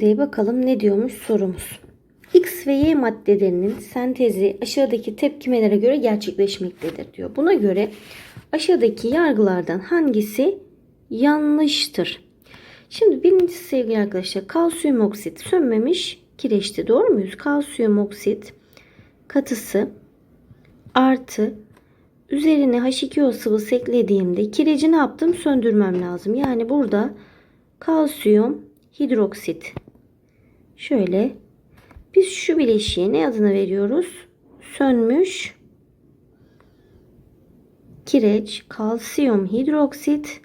Şimdi bakalım ne diyormuş sorumuz. X ve Y maddelerinin sentezi aşağıdaki tepkimelere göre gerçekleşmektedir diyor. Buna göre aşağıdaki yargılardan hangisi yanlıştır? Şimdi birincisi sevgili arkadaşlar kalsiyum oksit sönmemiş kireçti. Doğru muyuz? Kalsiyum oksit katısı artı üzerine H2O sıvısı eklediğimde kireci ne yaptım? Söndürmem lazım. Yani burada kalsiyum hidroksit. Şöyle biz şu bileşiğe ne adını veriyoruz? Sönmüş kireç, kalsiyum hidroksit.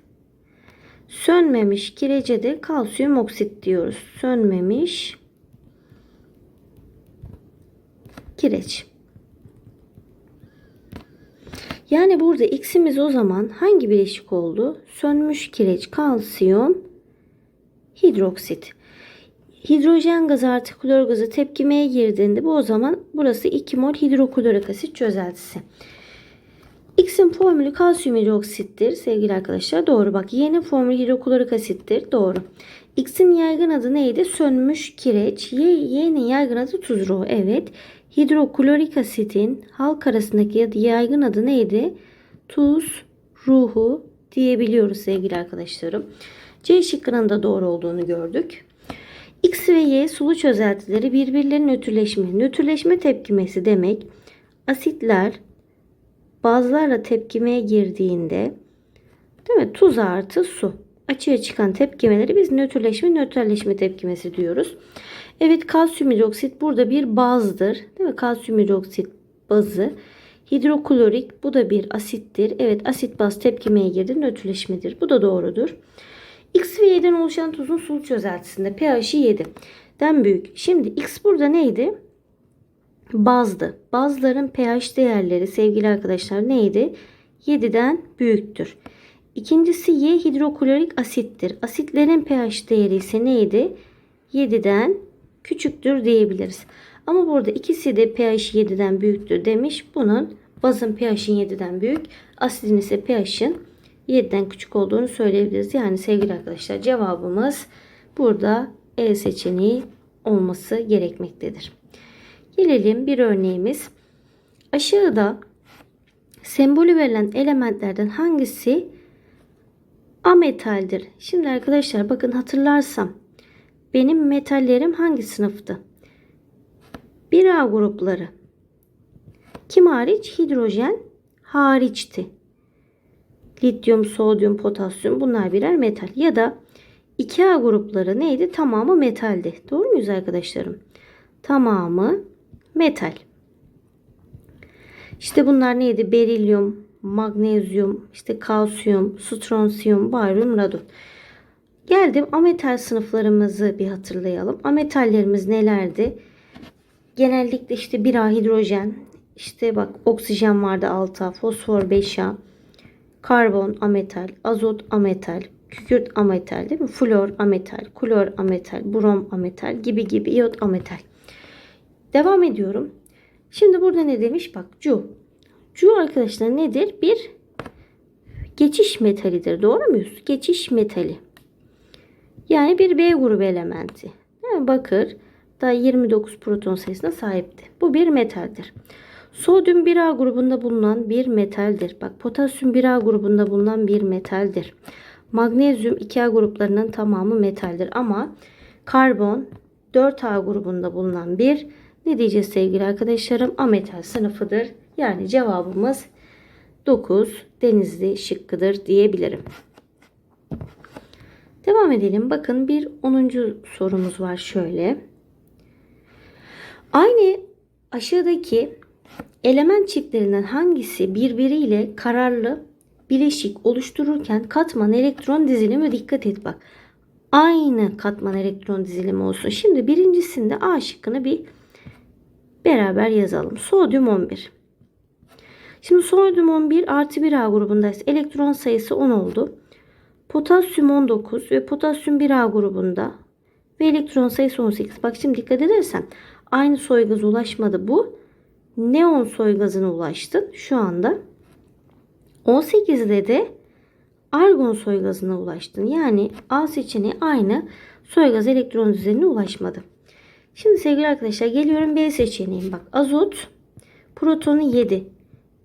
Sönmemiş kirece de kalsiyum oksit diyoruz. Sönmemiş kireç. Yani burada x'imiz o zaman hangi bileşik oldu? Sönmüş kireç, kalsiyum hidroksit. Hidrojen gazı artı klor gazı tepkimeye girdiğinde bu o zaman burası 2 mol hidroklorik asit çözeltisi. X'in formülü kalsiyum hidroksittir sevgili arkadaşlar. Doğru bak. Y'nin formülü hidroklorik asittir. Doğru. X'in yaygın adı neydi? Sönmüş kireç. Y, Y'nin yaygın adı tuz ruhu. Evet. Hidroklorik asitin halk arasındaki yaygın adı neydi? Tuz ruhu diyebiliyoruz sevgili arkadaşlarım. C şıkkının da doğru olduğunu gördük. X ve Y sulu çözeltileri birbirlerinin nötrleşme. Nötrleşme tepkimesi demek asitler bazlarla tepkimeye girdiğinde değil mi? Tuz artı su. Açığa çıkan tepkimeleri biz nötrleşme nötralleşme tepkimesi diyoruz. Evet kalsiyum hidroksit burada bir bazdır. Değil mi? Kalsiyum hidroksit bazı. Hidroklorik bu da bir asittir. Evet asit baz tepkimeye girdi nötrleşmedir. Bu da doğrudur. X ve Y'den oluşan tuzun sulu çözeltisinde pH'i 7'den büyük. Şimdi X burada neydi? Bazdı. Bazların pH değerleri sevgili arkadaşlar neydi? 7'den büyüktür. İkincisi Y hidroklorik asittir. Asitlerin pH değeri ise neydi? 7'den küçüktür diyebiliriz. Ama burada ikisi de pH 7'den büyüktür demiş. Bunun bazın pH'in 7'den büyük, asidin ise pH'in 7'den küçük olduğunu söyleyebiliriz. Yani sevgili arkadaşlar cevabımız burada E seçeneği olması gerekmektedir. Gelelim bir örneğimiz. Aşağıda sembolü verilen elementlerden hangisi ametaldir? Şimdi arkadaşlar bakın hatırlarsam benim metallerim hangi sınıftı? 1A grupları. Kim hariç? Hidrojen hariçti. Lityum, sodyum, potasyum bunlar birer metal. Ya da 2A grupları neydi? Tamamı metaldi. Doğru muyuz arkadaşlarım? Tamamı metal. İşte bunlar neydi? Berilyum, magnezyum, işte kalsiyum, stronsiyum, baryum, radon. Geldim ametal sınıflarımızı bir hatırlayalım. Ametallerimiz nelerdi? Genellikle işte 1A hidrojen, işte bak oksijen vardı 6A, fosfor 5A, karbon ametal, azot ametal, kükürt ametal değil mi? Flor ametal, klor ametal, brom ametal gibi gibi iot ametal. Devam ediyorum. Şimdi burada ne demiş? Bak cu. Cu arkadaşlar nedir? Bir geçiş metalidir. Doğru muyuz? Geçiş metali. Yani bir B grubu elementi. Yani bakır da 29 proton sayısına sahipti. Bu bir metaldir. Sodyum 1A grubunda bulunan bir metaldir. Bak potasyum 1A grubunda bulunan bir metaldir. Magnezyum 2A gruplarının tamamı metaldir. Ama karbon 4A grubunda bulunan bir ne diyeceğiz sevgili arkadaşlarım? Ametal sınıfıdır. Yani cevabımız 9 denizli şıkkıdır diyebilirim. Devam edelim. Bakın bir 10. sorumuz var şöyle. Aynı aşağıdaki element çiftlerinden hangisi birbiriyle kararlı bileşik oluştururken katman elektron dizilimi dikkat et bak. Aynı katman elektron dizilimi olsun. Şimdi birincisinde A şıkkını bir beraber yazalım. Sodyum 11. Şimdi sodyum 11 artı 1A grubundayız. Elektron sayısı 10 oldu. Potasyum 19 ve potasyum 1A grubunda ve elektron sayısı 18. Bak şimdi dikkat edersen aynı soy ulaşmadı bu. Neon soy gazına ulaştın şu anda. 18'de de argon soy gazına ulaştın. Yani A seçeneği aynı soy gaz elektron düzenine ulaşmadı. Şimdi sevgili arkadaşlar geliyorum B seçeneğim. Bak azot protonu 7.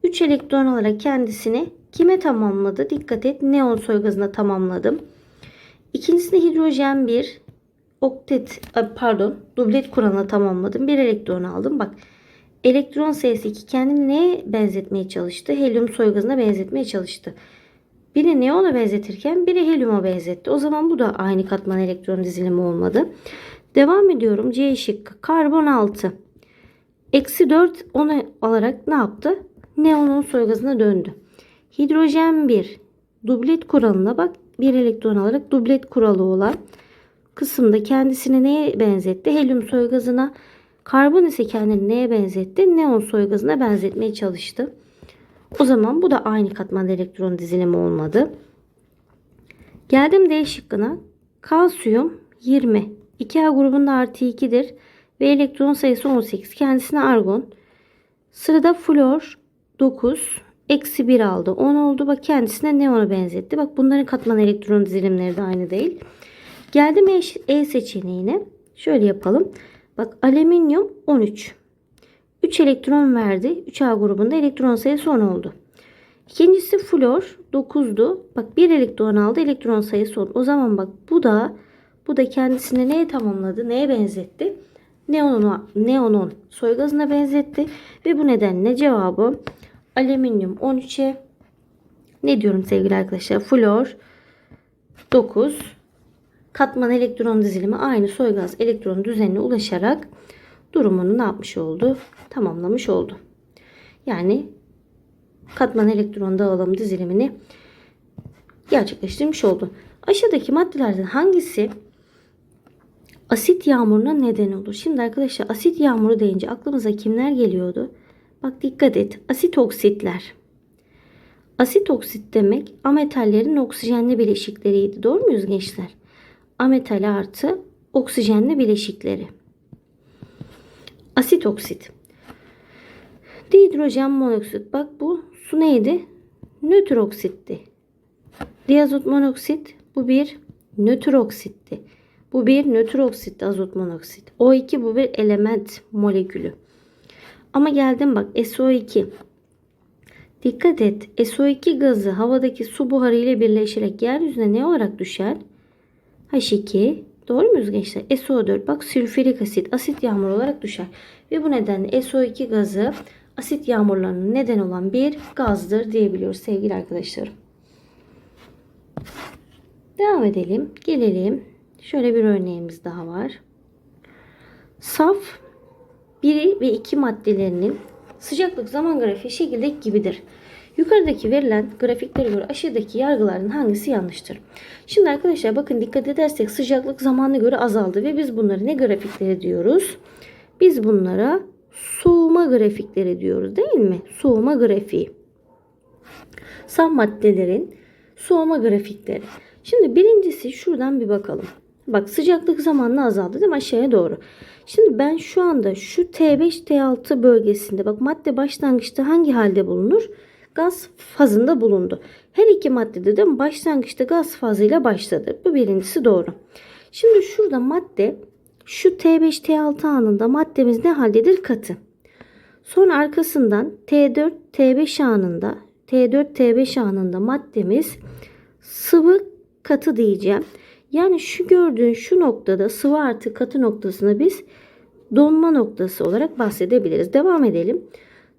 3 elektron alarak kendisini kime tamamladı? Dikkat et neon soy gazına tamamladım. İkincisinde hidrojen 1 oktet pardon dublet kuralına tamamladım. Bir elektron aldım. Bak elektron sayısı 2 kendini neye benzetmeye çalıştı? Helyum soy gazına benzetmeye çalıştı. Biri neona benzetirken biri helyuma benzetti. O zaman bu da aynı katman elektron dizilimi olmadı. Devam ediyorum. C şıkkı. Karbon 6. Eksi 4 onu alarak ne yaptı? Neonun soy gazına döndü. Hidrojen 1. Dublet kuralına bak. Bir elektron alarak dublet kuralı olan kısımda kendisini neye benzetti? Helyum soy gazına. Karbon ise kendini neye benzetti? Neon soy gazına benzetmeye çalıştı. O zaman bu da aynı katman elektron dizilimi olmadı. Geldim D şıkkına. Kalsiyum 20. 2A grubunda artı 2'dir. Ve elektron sayısı 18. Kendisine argon. Sırada flor 9. Eksi 1 aldı. 10 oldu. Bak kendisine neona benzetti. Bak bunların katman elektron dizilimleri de aynı değil. Geldim E, e seçeneğine. Şöyle yapalım. Bak alüminyum 13. 3 elektron verdi. 3A grubunda elektron sayısı 10 oldu. İkincisi flor 9'du. Bak bir elektron aldı. Elektron sayısı 10. O zaman bak bu da bu da kendisini neye tamamladı? Neye benzetti? Neon'a, neonon soy gazına benzetti. Ve bu nedenle cevabı alüminyum 13'e ne diyorum sevgili arkadaşlar? Flor 9 katman elektron dizilimi aynı soy gaz elektron düzenine ulaşarak durumunu ne yapmış oldu? Tamamlamış oldu. Yani katman elektron dağılım dizilimini gerçekleştirmiş oldu. Aşağıdaki maddelerden hangisi asit yağmuruna neden olur? Şimdi arkadaşlar asit yağmuru deyince aklımıza kimler geliyordu? Bak dikkat et. Asit oksitler. Asit oksit demek ametallerin oksijenli bileşikleriydi. Doğru muyuz gençler? Ametal artı oksijenli bileşikleri. Asit oksit. Dihidrojen monoksit. Bak bu su neydi? Nötr oksitti. Diazot monoksit bu bir nötr oksitti. Bu bir nötr oksitti azot monoksit. O2 bu bir element molekülü. Ama geldim bak SO2. Dikkat et. SO2 gazı havadaki su buharı ile birleşerek yeryüzüne ne olarak düşer? H2. Doğru muyuz gençler? SO4 bak sülfürik asit asit yağmur olarak düşer. Ve bu nedenle SO2 gazı asit yağmurlarının neden olan bir gazdır diyebiliyoruz sevgili arkadaşlarım. Devam edelim. Gelelim. Şöyle bir örneğimiz daha var. Saf 1 ve 2 maddelerinin sıcaklık zaman grafiği şekildeki gibidir. Yukarıdaki verilen grafiklere göre aşağıdaki yargıların hangisi yanlıştır? Şimdi arkadaşlar bakın dikkat edersek sıcaklık zamanına göre azaldı ve biz bunları ne grafikleri diyoruz? Biz bunlara soğuma grafikleri diyoruz değil mi? Soğuma grafiği. Saf maddelerin soğuma grafikleri. Şimdi birincisi şuradan bir bakalım. Bak sıcaklık zamanla azaldı değil mi aşağıya doğru. Şimdi ben şu anda şu T5 T6 bölgesinde bak madde başlangıçta hangi halde bulunur? Gaz fazında bulundu. Her iki maddede de başlangıçta gaz fazıyla başladı. Bu birincisi doğru. Şimdi şurada madde şu T5 T6 anında maddemiz ne haldedir? Katı. Sonra arkasından T4 T5 anında T4 T5 anında maddemiz sıvı katı diyeceğim. Yani şu gördüğün şu noktada sıvı artı katı noktasına biz donma noktası olarak bahsedebiliriz. Devam edelim.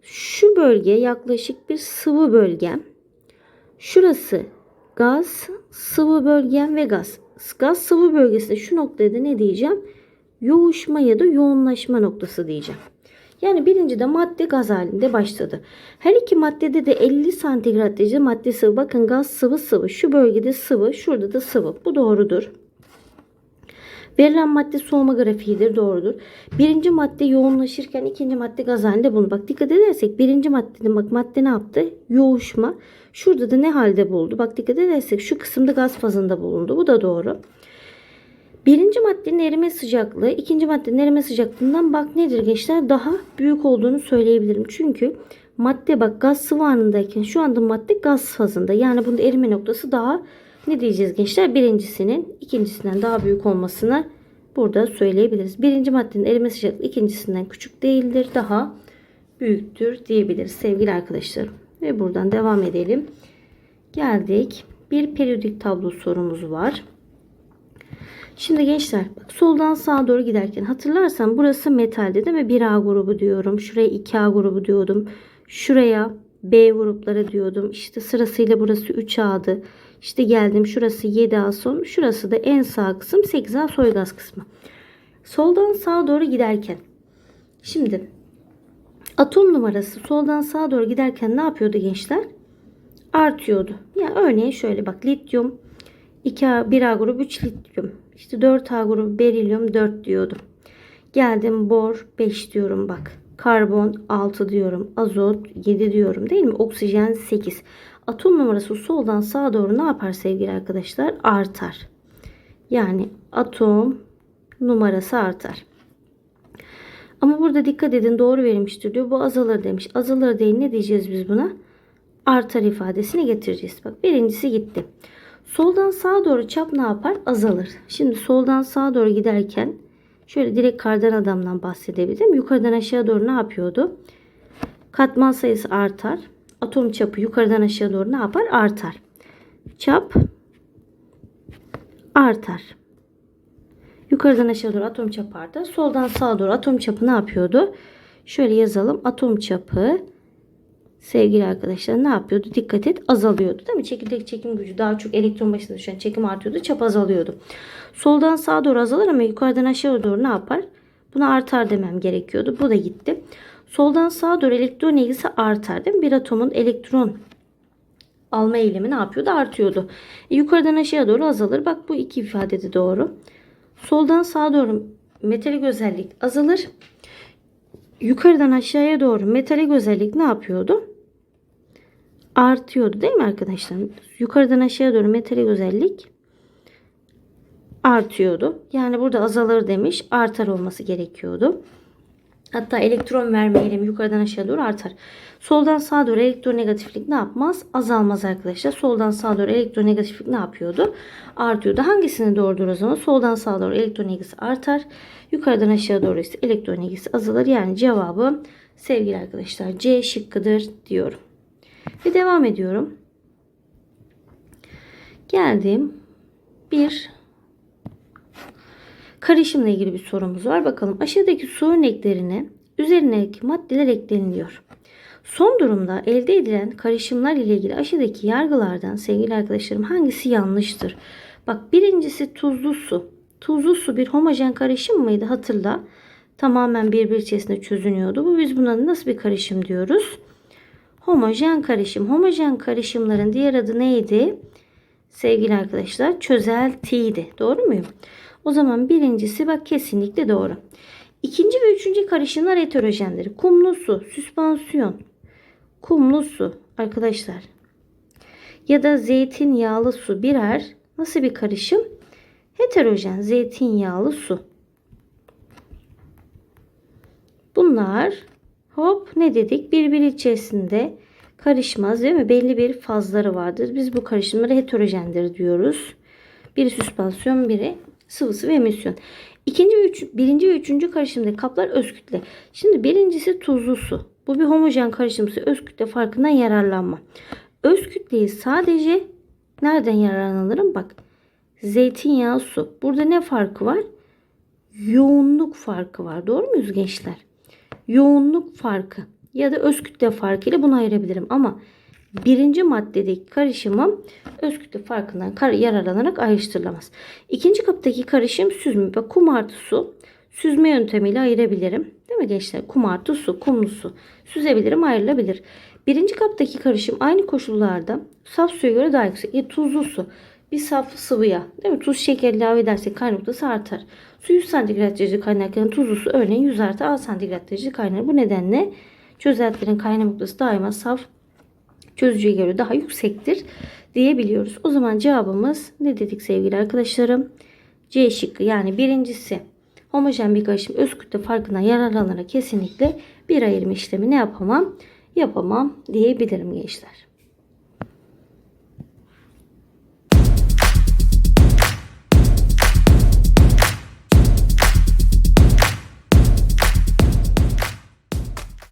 Şu bölge yaklaşık bir sıvı bölgem. Şurası gaz, sıvı bölgem ve gaz. Gaz sıvı bölgesinde şu noktada ne diyeceğim? Yoğuşma ya da yoğunlaşma noktası diyeceğim. Yani birinci de madde gaz halinde başladı. Her iki maddede de 50 santigrat derece madde sıvı. Bakın gaz sıvı sıvı. Şu bölgede sıvı, şurada da sıvı. Bu doğrudur. Verilen madde soğuma grafiğidir. Doğrudur. Birinci madde yoğunlaşırken ikinci madde gaz halinde bunu. Bak dikkat edersek birinci maddede bak madde ne yaptı? Yoğuşma. Şurada da ne halde buldu? Bak dikkat edersek şu kısımda gaz fazında bulundu. Bu da doğru. Birinci maddenin erime sıcaklığı ikinci maddenin erime sıcaklığından bak nedir gençler? Daha büyük olduğunu söyleyebilirim. Çünkü madde bak gaz sıvı anındayken şu anda madde gaz fazında. Yani bunda erime noktası daha ne diyeceğiz gençler? Birincisinin ikincisinden daha büyük olmasını burada söyleyebiliriz. Birinci maddenin erime sıcaklığı ikincisinden küçük değildir. Daha büyüktür diyebiliriz sevgili arkadaşlarım. Ve buradan devam edelim. Geldik. Bir periyodik tablo sorumuz var. Şimdi gençler bak soldan sağa doğru giderken hatırlarsan burası metalde değil mi? 1A grubu diyorum. Şuraya 2A grubu diyordum. Şuraya B grupları diyordum. İşte sırasıyla burası 3A'dı. İşte geldim şurası 7A son. Şurası da en sağ kısım 8A soygaz kısmı. Soldan sağa doğru giderken. Şimdi atom numarası soldan sağa doğru giderken ne yapıyordu gençler? Artıyordu. Yani örneğin şöyle bak lityum 2A, 1A grubu 3 lityum. İşte 4A grubu berilyum 4 diyordum. Geldim bor 5 diyorum bak. Karbon 6 diyorum. Azot 7 diyorum değil mi? Oksijen 8. Atom numarası soldan sağa doğru ne yapar sevgili arkadaşlar? Artar. Yani atom numarası artar. Ama burada dikkat edin doğru verilmiştir diyor. Bu azalır demiş. Azalır değil ne diyeceğiz biz buna? Artar ifadesini getireceğiz. Bak birincisi gitti. Soldan sağa doğru çap ne yapar? Azalır. Şimdi soldan sağa doğru giderken şöyle direkt kardan adamdan bahsedebilirim. Yukarıdan aşağı doğru ne yapıyordu? Katman sayısı artar. Atom çapı yukarıdan aşağı doğru ne yapar? Artar. Çap artar. Yukarıdan aşağı doğru atom çapı artar. Soldan sağa doğru atom çapı ne yapıyordu? Şöyle yazalım. Atom çapı sevgili arkadaşlar ne yapıyordu? Dikkat et azalıyordu değil mi? Çekirdek çekim gücü daha çok elektron başına düşen çekim artıyordu. Çap azalıyordu. Soldan sağa doğru azalır ama yukarıdan aşağı doğru ne yapar? Buna artar demem gerekiyordu. Bu da gitti. Soldan sağa doğru elektron ilgisi artar değil mi? Bir atomun elektron alma eğilimi ne yapıyordu? Artıyordu. E, yukarıdan aşağı doğru azalır. Bak bu iki ifade de doğru. Soldan sağa doğru metalik özellik azalır. Yukarıdan aşağıya doğru metalik özellik ne yapıyordu? Artıyordu değil mi arkadaşlar? Yukarıdan aşağıya doğru metalik özellik artıyordu. Yani burada azalır demiş. Artar olması gerekiyordu. Hatta elektron verme eğilimi yukarıdan aşağı doğru artar. Soldan sağa doğru elektronegatiflik ne yapmaz? Azalmaz arkadaşlar. Soldan sağa doğru elektronegatiflik ne yapıyordu? Artıyordu. Hangisini doğrudur o zaman? Soldan sağa doğru elektronegisi artar. Yukarıdan aşağı doğru ise elektronegisi azalır. Yani cevabı sevgili arkadaşlar C şıkkıdır diyorum. Ve devam ediyorum. Geldim. Bir karışımla ilgili bir sorumuz var. Bakalım aşağıdaki su örneklerine üzerindeki maddeler ekleniliyor. Son durumda elde edilen karışımlar ile ilgili aşağıdaki yargılardan sevgili arkadaşlarım hangisi yanlıştır? Bak birincisi tuzlu su. Tuzlu su bir homojen karışım mıydı? Hatırla. Tamamen birbiri içerisinde çözünüyordu. Bu biz buna nasıl bir karışım diyoruz? Homojen karışım. Homojen karışımların diğer adı neydi? Sevgili arkadaşlar çözeltiydi. Doğru muyum? O zaman birincisi bak kesinlikle doğru. İkinci ve üçüncü karışımlar heterojendir. Kumlu su, süspansiyon, kumlu su arkadaşlar. Ya da zeytinyağlı su birer nasıl bir karışım? Heterojen zeytinyağlı su. Bunlar hop ne dedik? Birbiri içerisinde karışmaz değil mi? Belli bir fazları vardır. Biz bu karışımları heterojendir diyoruz. Biri süspansiyon, biri sıvısı ve emisyon. İkinci ve üç, birinci ve üçüncü karışımdaki kaplar öz kütle. Şimdi birincisi tuzlu su. Bu bir homojen karışımsı öz kütle farkından yararlanma. Öz kütleyi sadece nereden yararlanırım? Bak zeytinyağı su. Burada ne farkı var? Yoğunluk farkı var. Doğru muyuz gençler? Yoğunluk farkı ya da öz kütle farkı ile bunu ayırabilirim. Ama birinci maddedeki karışımım öz kütle farkından yararlanarak ayrıştırılamaz. İkinci kaptaki karışım süzme ve kum artı su. Süzme yöntemiyle ayırabilirim. Değil mi gençler? Kum artı su, kumlu su. Süzebilirim, ayrılabilir. Birinci kaptaki karışım aynı koşullarda saf suya göre daha yüksek. Ya tuzlu su. Bir saf sıvıya değil mi? Tuz şeker ilave edersek kaynak noktası artar. Su 100 santigrat derece kaynarken tuzlu su örneğin 100 artı 6 santigrat derece kaynar. Bu nedenle çözeltilerin kaynak noktası daima saf çözücüye göre daha yüksektir diyebiliyoruz. O zaman cevabımız ne dedik sevgili arkadaşlarım? C şıkkı yani birincisi homojen bir karışım öz kütle farkından yararlanarak kesinlikle bir ayırma işlemi ne yapamam? Yapamam diyebilirim gençler.